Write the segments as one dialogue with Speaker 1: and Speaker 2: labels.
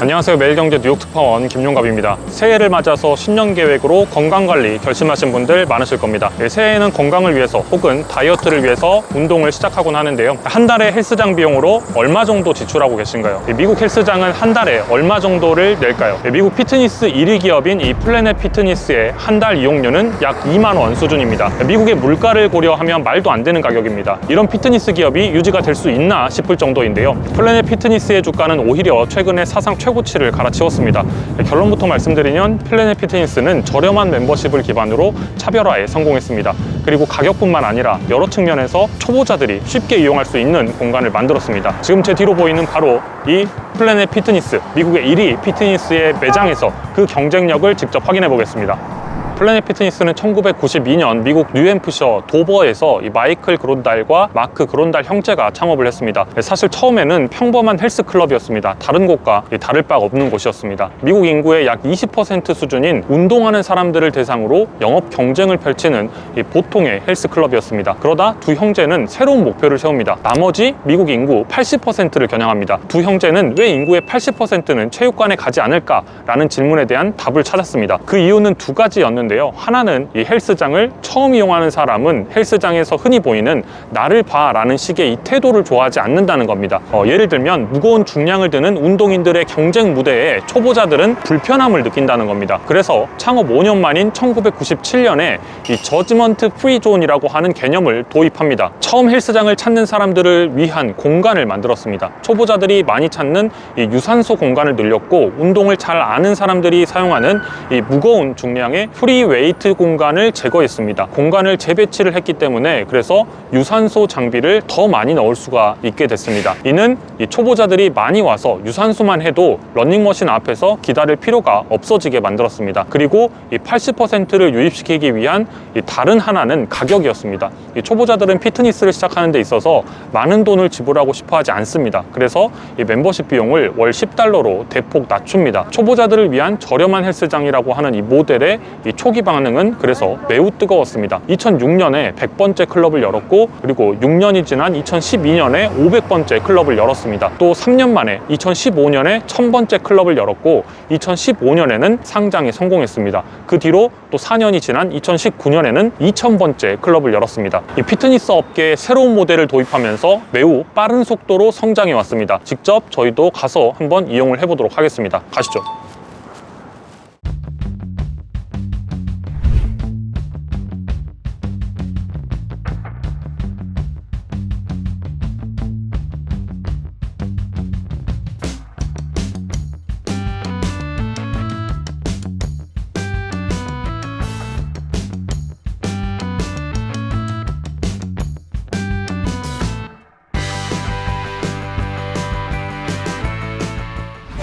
Speaker 1: 안녕하세요. 매일경제 뉴욕 특파원 김용갑입니다. 새해를 맞아서 신년 계획으로 건강관리 결심하신 분들 많으실 겁니다. 네, 새해에는 건강을 위해서 혹은 다이어트를 위해서 운동을 시작하곤 하는데요. 한 달에 헬스장 비용으로 얼마 정도 지출하고 계신가요? 네, 미국 헬스장은 한 달에 얼마 정도를 낼까요? 네, 미국 피트니스 1위 기업인 이 플래넷 피트니스의 한 달 이용료는 약 2만 원 수준입니다. 네, 미국의 물가를 고려하면 말도 안 되는 가격입니다. 이런 피트니스 기업이 유지가 될 수 있나 싶을 정도인데요. 플래넷 피트니스의 주가는 오히려 최근에 사상 최고 치를 갈아치웠습니다. 네, 결론부터 말씀드리면 플래넷 피트니스는 저렴한 멤버십을 기반으로 차별화에 성공했습니다. 그리고 가격뿐만 아니라 여러 측면에서 초보자들이 쉽게 이용할 수 있는 공간을 만들었습니다. 지금 제 뒤로 보이는 바로 이 플래넷 피트니스, 미국의 1위 피트니스의 매장에서 그 경쟁력을 직접 확인해 보겠습니다. 플래닛 피트니스는 1992년 미국 뉴햄프셔 도버에서 이 마이클 그론달과 마크 그론달 형제가 창업을 했습니다. 사실 처음에는 평범한 헬스 클럽이었습니다. 다른 곳과 다를 바 없는 곳이었습니다. 미국 인구의 약 20% 수준인 운동하는 사람들을 대상으로 영업 경쟁을 펼치는 이 보통의 헬스 클럽이었습니다. 그러다 두 형제는 새로운 목표를 세웁니다. 나머지 미국 인구 80%를 겨냥합니다. 두 형제는 왜 인구의 80%는 체육관에 가지 않을까라는 질문에 대한 답을 찾았습니다. 그 이유는 두 가지였는데 요. 하나는 이 헬스장을 처음 이용하는 사람은 헬스장에서 흔히 보이는 나를 봐 라는 식의 이 태도를 좋아하지 않는다는 겁니다. 어, 예를 들면 무거운 중량을 드는 운동인들의 경쟁 무대에 초보자들은 불편함을 느낀다는 겁니다. 그래서 창업 5년 만인 1997년에 이 저지먼트 프리존이라고 하는 개념을 도입합니다. 처음 헬스장을 찾는 사람들을 위한 공간을 만들었습니다. 초보자들이 많이 찾는 이 유산소 공간을 늘렸고 운동을 잘 아는 사람들이 사용하는 이 무거운 중량의 프리 웨이트 공간을 제거했습니다. 공간을 재배치를 했기 때문에 그래서 유산소 장비를 더 많이 넣을 수가 있게 됐습니다. 이는 이 초보자들이 많이 와서 유산소만 해도 러닝머신 앞에서 기다릴 필요가 없어지게 만들었습니다. 그리고 이 80%를 유입시키기 위한 이 다른 하나는 가격이었습니다. 이 초보자들은 피트니스를 시작하는 데 있어서 많은 돈을 지불하고 싶어 하지 않습니다. 그래서 이 멤버십 비용을 월 10달러로 대폭 낮춥니다. 초보자들을 위한 저렴한 헬스장이라고 하는 이 모델의 이 초기 반응은 그래서 매우 뜨거웠습니다. 2006년에 100번째 클럽을 열었고 그리고 6년이 지난 2012년에 500번째 클럽을 열었습니다. 또 3년 만에 2015년에 1000번째 클럽을 열었고 2015년에는 상장에 성공했습니다. 그 뒤로 또 4년이 지난 2019년에는 2000번째 클럽을 열었습니다. 이 피트니스 업계에 새로운 모델을 도입하면서 매우 빠른 속도로 성장해 왔습니다. 직접 저희도 가서 한번 이용을 해보도록 하겠습니다. 가시죠.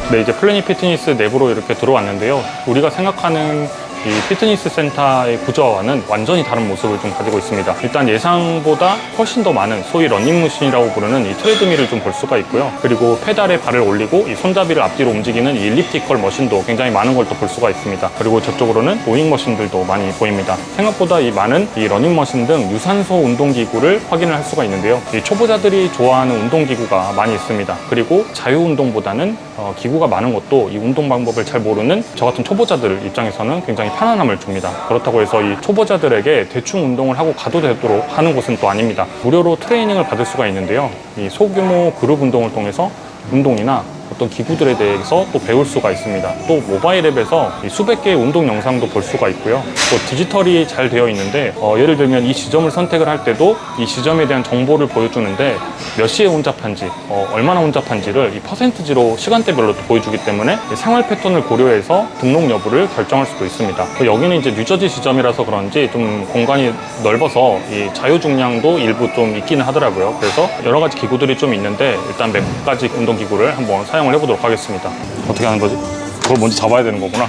Speaker 1: 네, 이제 플래닛 피트니스 내부로 이렇게 들어왔는데요. 우리가 생각하는 이 피트니스 센터의 구조와는 완전히 다른 모습을 좀 가지고 있습니다. 일단 예상보다 훨씬 더 많은 소위 러닝머신이라고 부르는 이 트레드밀을 좀 볼 수가 있고요. 그리고 페달에 발을 올리고 이 손잡이를 앞뒤로 움직이는 이 일리프티컬 머신도 굉장히 많은 걸 또 볼 수가 있습니다. 그리고 저쪽으로는 로잉 머신들도 많이 보입니다. 생각보다 이 많은 이 러닝머신 등 유산소 운동기구를 확인을 할 수가 있는데요. 이 초보자들이 좋아하는 운동기구가 많이 있습니다. 그리고 자유운동보다는 어, 기구가 많은 것도 이 운동 방법을 잘 모르는 저 같은 초보자들 입장에서는 굉장히 편안함을 줍니다. 그렇다고 해서 이 초보자들에게 대충 운동을 하고 가도 되도록 하는 곳은 또 아닙니다. 무료로 트레이닝을 받을 수가 있는데요. 이 소규모 그룹 운동을 통해서 운동이나 어떤 기구들에 대해서 또 배울 수가 있습니다. 또 모바일 앱에서 이 수백 개의 운동 영상도 볼 수가 있고요. 또 디지털이 잘 되어 있는데 어, 예를 들면 이 지점을 선택을 할 때도 이 지점에 대한 정보를 보여주는데 몇 시에 혼잡한지, 어, 얼마나 혼잡한지를 이 퍼센트지로 시간대별로 또 보여주기 때문에 이 생활 패턴을 고려해서 등록 여부를 결정할 수도 있습니다. 또 여기는 이제 뉴저지 지점이라서 그런지 좀 공간이 넓어서 이 자유 중량도 일부 좀 있기는 하더라고요. 그래서 여러 가지 기구들이 좀 있는데 일단 몇 가지 운동 기구를 한번 사용 을 해보도록 하겠습니다. 어떻게 하는 거지? 그걸 먼저 잡아야 되는 거구나.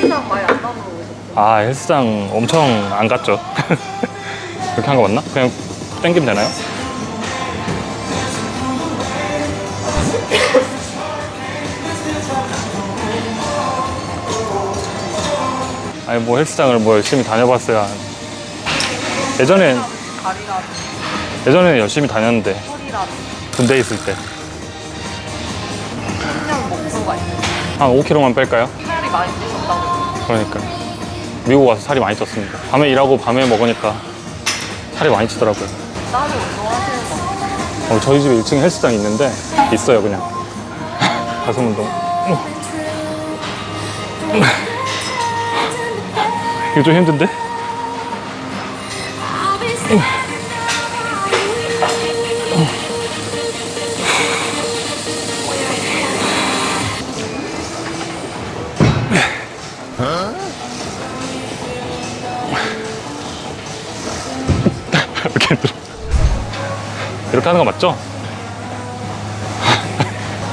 Speaker 2: 헬스장 많이 안 나오고
Speaker 1: 아 헬스장 엄청 안 갔죠. 그렇게 한 거 맞나? 그냥 땡기면 되나요? 아니 뭐 헬스장을 뭐 열심히 다녀봤어야 예전엔 예전에는 열심히 다녔는데 군대에 있을
Speaker 2: 때수 가 있어요.
Speaker 1: 한 5kg만 뺄까요?
Speaker 2: 살이 많이 찌셨다고.
Speaker 1: 그러니까 미국 와서 살이 많이 쪘습니다. 밤에 일하고 밤에 먹으니까 살이 많이 찌더라고요.
Speaker 2: 따로 운동하시는 거.
Speaker 1: 어, 저희 집에 1층에 헬스장 있는데 있어요 그냥 가슴 운동. 어. 이거 좀 힘든데? 이렇게 힘들어. 이렇게 하는 거 맞죠?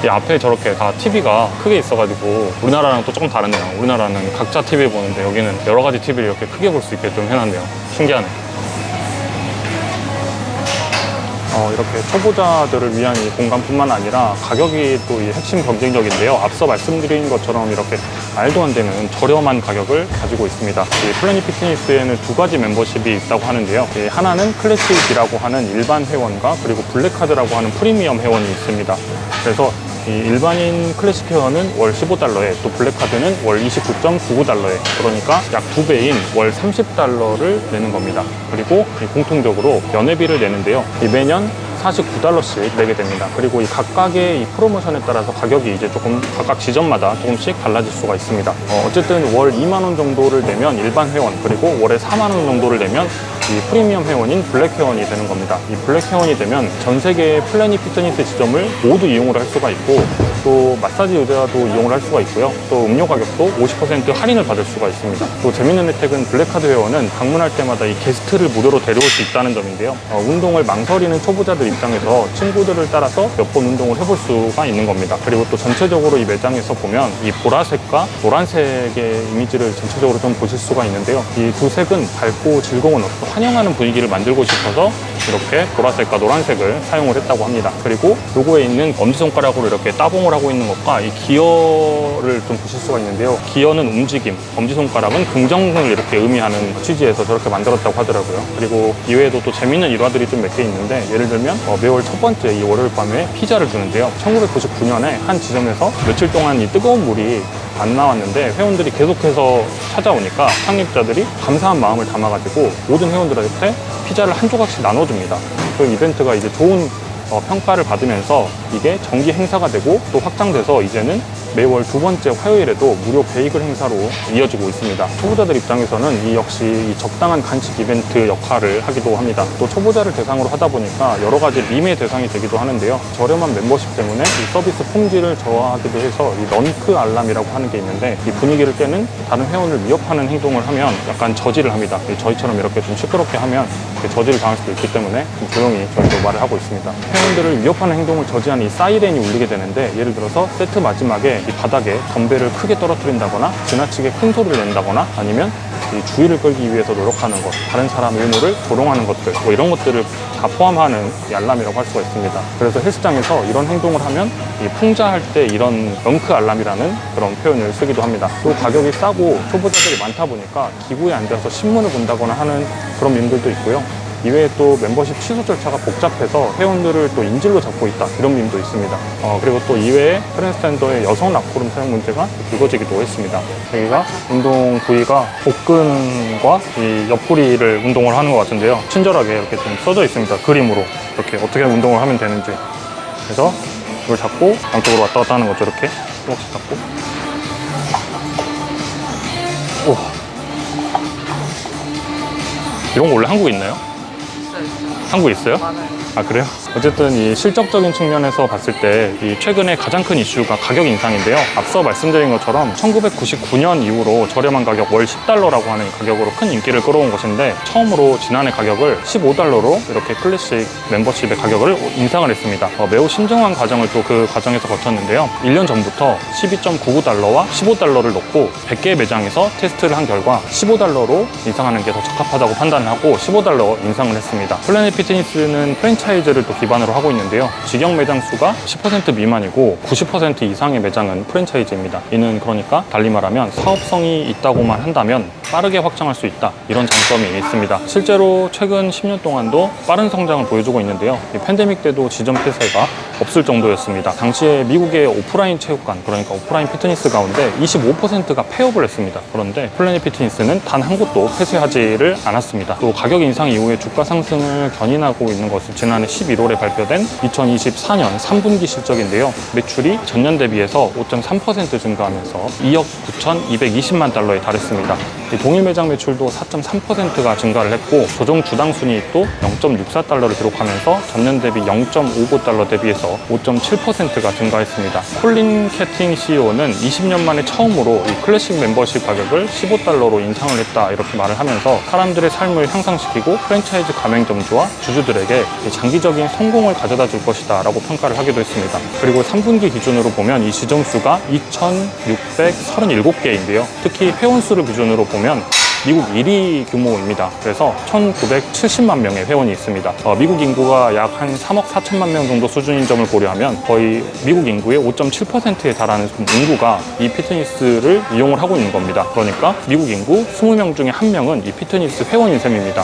Speaker 1: 이 앞에 저렇게 다 TV가 크게 있어가지고 우리나라랑 또 조금 다르네요. 우리나라는 각자 TV 보는데 여기는 여러 가지 TV를 이렇게 크게 볼 수 있게 좀 해놨네요. 신기하네. 어, 이렇게 초보자들을 위한 이 공간뿐만 아니라 가격이 또 이 핵심 경쟁력인데요. 앞서 말씀드린 것처럼 이렇게 말도 안 되는 저렴한 가격을 가지고 있습니다. 이 플래닛 피트니스에는 두 가지 멤버십이 있다고 하는데요. 이 하나는 클래식이라고 하는 일반 회원과 그리고 블랙카드라고 하는 프리미엄 회원이 있습니다. 그래서 이 일반인 클래식 회원은 월 15달러에 또 블랙카드는 월 29.99달러에 그러니까 약 두 배인 월 30달러를 내는 겁니다. 그리고 이 공통적으로 연회비를 내는데요. 이 매년 49달러씩 내게 됩니다. 그리고 이 각각의 이 프로모션에 따라서 가격이 이제 조금 각각 지점마다 조금씩 달라질 수가 있습니다. 어, 어쨌든 월 2만 원 정도를 내면 일반 회원 그리고 월에 4만 원 정도를 내면 이 프리미엄 회원인 블랙 회원이 되는 겁니다. 이 블랙 회원이 되면 전 세계의 플래닛 피트니스 지점을 모두 이용을 할 수가 있고 또 마사지 의자도 이용을 할 수가 있고요. 또 음료 가격도 50% 할인을 받을 수가 있습니다. 또 재밌는 혜택은 블랙카드 회원은 방문할 때마다 이 게스트를 무료로 데려올 수 있다는 점인데요. 어, 운동을 망설이는 초보자들 입장에서 친구들을 따라서 몇 번 운동을 해볼 수가 있는 겁니다. 그리고 또 전체적으로 이 매장에서 보면 이 보라색과 노란색의 이미지를 전체적으로 좀 보실 수가 있는데요. 이 두 색은 밝고 즐거운 또 환영하는 분위기를 만들고 싶어서 이렇게 보라색과 노란색을 사용을 했다고 합니다. 그리고 요거에 있는 엄지손가락으로 이렇게 따봉을 하고 있는 것과 이 기어를 좀 보실 수가 있는데요. 기어는 움직임, 엄지손가락은 긍정을 이렇게 의미하는 취지에서 저렇게 만들었다고 하더라고요. 그리고 이외에도 또 재밌는 일화들이 좀 몇 개 있는데 예를 들면 어, 매월 첫 번째 이 월요일 밤에 피자를 주는데요. 1999년에 한 지점에서 며칠 동안 이 뜨거운 물이 안 나왔는데 회원들이 계속해서 찾아오니까 창립자들이 감사한 마음을 담아가지고 모든 회원들한테 피자를 한 조각씩 나눠줍니다. 그 이벤트가 이제 좋은 어, 평가를 받으면서 이게 정기 행사가 되고 또 확장돼서 이제는 매월 두 번째 화요일에도 무료 베이글 행사로 이어지고 있습니다. 초보자들 입장에서는 이 역시 이 적당한 간식 이벤트 역할을 하기도 합니다. 또 초보자를 대상으로 하다 보니까 여러 가지 밈의 대상이 되기도 하는데요. 저렴한 멤버십 때문에 이 서비스 품질을 저하하기도 해서 이 런크 알람이라고 하는 게 있는데 이 분위기를 깨는 다른 회원을 위협하는 행동을 하면 약간 저지를 합니다. 이 저희처럼 이렇게 좀 시끄럽게 하면 저지를 당할 수도 있기 때문에 좀 조용히 저희도 말을 하고 있습니다. 회원들을 위협하는 행동을 저지하는 이 사이렌이 울리게 되는데 예를 들어서 세트 마지막에 이 바닥에 덤벨을 크게 떨어뜨린다거나 지나치게 큰 소리를 낸다거나 아니면 이 주의를 끌기 위해서 노력하는 것, 다른 사람 의무를 조롱하는 것들, 뭐 이런 것들을 다 포함하는 이 알람이라고 할 수가 있습니다. 그래서 헬스장에서 이런 행동을 하면 이 풍자할 때 이런 렁크 알람이라는 그런 표현을 쓰기도 합니다. 또 가격이 싸고 초보자들이 많다 보니까 기구에 앉아서 신문을 본다거나 하는 그런 밈들도 있고요. 이외에 또 멤버십 취소 절차가 복잡해서 회원들을 또 인질로 잡고 있다 이런 밈도 있습니다. 어, 그리고 또 이외에 트랜스젠더의 여성 락코룸 사용 문제가 불거지기도 했습니다. 여기가 운동 부위가 복근과 이 옆구리를 운동을 하는 것 같은데요. 친절하게 이렇게 좀 써져 있습니다. 그림으로 이렇게 어떻게 운동을 하면 되는지. 그래서 이걸 잡고 양쪽으로 왔다 갔다 하는 거죠. 이렇게 조금씩 잡고. 오. 이런 거 원래 한국에 있나요? 한국에
Speaker 2: 있어요?
Speaker 1: 아 그래요? 어쨌든 이 실적적인 측면에서 봤을 때 이 최근에 가장 큰 이슈가 가격 인상인데요. 앞서 말씀드린 것처럼 1999년 이후로 저렴한 가격 월 10달러라고 하는 가격으로 큰 인기를 끌어온 것인데 처음으로 지난해 가격을 15달러로 이렇게 클래식 멤버십의 가격을 인상을 했습니다. 어, 매우 신중한 과정을 또 그 과정에서 거쳤는데요. 1년 전부터 12.99달러와 15달러를 놓고 100개 매장에서 테스트를 한 결과 15달러로 인상하는 게 더 적합하다고 판단을 하고 15달러 인상을 했습니다. 플래닛 피트니스는 프랜차이즈를 또 기반으로 하고 있는데요. 직영 매장 수가 10% 미만이고 90% 이상의 매장은 프랜차이즈입니다. 이는 그러니까 달리 말하면 사업성이 있다고만 한다면 빠르게 확장할 수 있다. 이런 장점이 있습니다. 실제로 최근 10년 동안도 빠른 성장을 보여주고 있는데요. 이 팬데믹 때도 지점 폐쇄가 없을 정도였습니다. 당시에 미국의 오프라인 체육관, 그러니까 오프라인 피트니스 가운데 25%가 폐업을 했습니다. 그런데 플래닛 피트니스는 단 한 곳도 폐쇄하지를 않았습니다. 또 가격 인상 이후에 주가 상승을 견인하고 있는 것은 지난해 11월에 발표된 2024년 3분기 실적인데요. 매출이 전년 대비해서 5.3% 증가하면서 2억 9,220만 달러에 달했습니다. 이 동일 매장 매출도 4.3%가 증가를 했고 조정 주당 순이익도 0.64달러를 기록하면서 전년 대비 0.59달러 대비해서 5.7%가 증가했습니다. 콜린 캐팅 CEO는 20년 만에 처음으로 이 클래식 멤버십 가격을 15달러로 인상을 했다 이렇게 말을 하면서 사람들의 삶을 향상시키고 프랜차이즈 가맹점주와 주주들에게 이 장기적인 성 공을 가져다 줄 것이다 라고 평가를 하기도 했습니다. 그리고 3분기 기준으로 보면 이 지점수가 2,637개인데요. 특히 회원수를 기준으로 보면 미국 1위 규모입니다. 그래서 1,970만 명의 회원이 있습니다. 어, 미국 인구가 약 한 3억 4천만 명 정도 수준인 점을 고려하면 거의 미국 인구의 5.7%에 달하는 인구가 이 피트니스를 이용을 하고 있는 겁니다. 그러니까 미국 인구 20명 중에 한 명은 이 피트니스 회원인 셈입니다.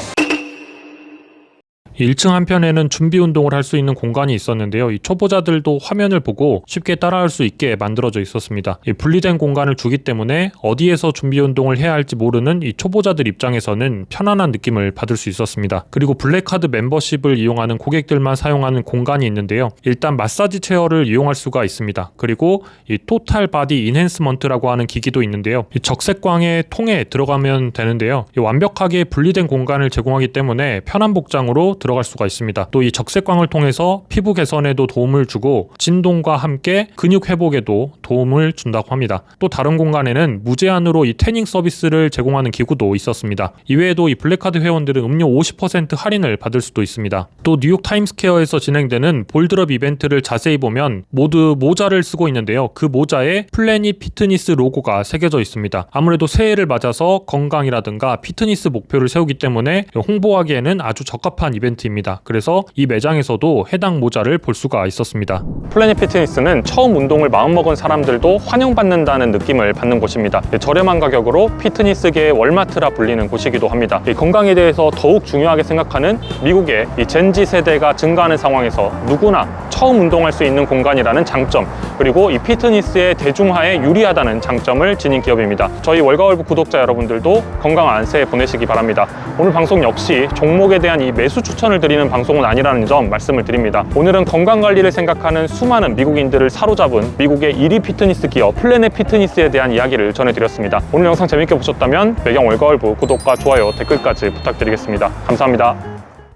Speaker 3: 1층 한편에는 준비 운동을 할 수 있는 공간이 있었는데요. 이 초보자들도 화면을 보고 쉽게 따라할 수 있게 만들어져 있었습니다. 이 분리된 공간을 주기 때문에 어디에서 준비 운동을 해야 할지 모르는 이 초보자들 입장에서는 편안한 느낌을 받을 수 있었습니다. 그리고 블랙카드 멤버십을 이용하는 고객들만 사용하는 공간이 있는데요. 일단 마사지 체어를 이용할 수가 있습니다. 그리고 이 토탈 바디 인핸스먼트라고 하는 기기도 있는데요. 이 적색광의 통에 들어가면 되는데요. 이 완벽하게 분리된 공간을 제공하기 때문에 편한 복장으로 들어 갈 수가 있습니다. 또 이 적색광을 통해서 피부 개선에도 도움을 주고 진동과 함께 근육 회복에도 도움을 준다고 합니다. 또 다른 공간에는 무제한으로 이 태닝 서비스를 제공하는 기구도 있었습니다. 이외에도 이 블랙카드 회원들은 음료 50% 할인을 받을 수도 있습니다. 또 뉴욕 타임스퀘어에서 진행되는 볼드럽 이벤트를 자세히 보면 모두 모자를 쓰고 있는데요. 그 모자에 플래닛 피트니스 로고가 새겨져 있습니다. 아무래도 새해를 맞아서 건강이라든가 피트니스 목표를 세우기 때문에 홍보하기에는 아주 적합한 이벤트 입니다. 그래서 이 매장에서도 해당 모자를 볼 수가 있었습니다.
Speaker 1: 플래닛 피트니스는 처음 운동을 마음먹은 사람들도 환영받는다는 느낌을 받는 곳입니다. 예, 저렴한 가격으로 피트니스계의 월마트라 불리는 곳이기도 합니다. 이 건강에 대해서 더욱 중요하게 생각하는 미국의 이 젠지 세대가 증가하는 상황에서 누구나 처음 운동할 수 있는 공간이라는 장점 그리고 이 피트니스의 대중화에 유리하다는 장점을 지닌 기업입니다. 저희 월가월부 구독자 여러분들도 건강한 새해 보내시기 바랍니다. 오늘 방송 역시 종목에 대한 이 매수 추천 을 드리는 방송은 아니라는 점 말씀을 드립니다. 오늘은 건강 관리를 생각하는 수많은 미국인들을 사로잡은 미국의 1위 피트니스 기업 플래넷 피트니스에 대한 이야기를 전해드렸습니다. 오늘 영상 재밌게 보셨다면 매경 월가월부 구독과 좋아요 댓글까지 부탁드리겠습니다. 감사합니다.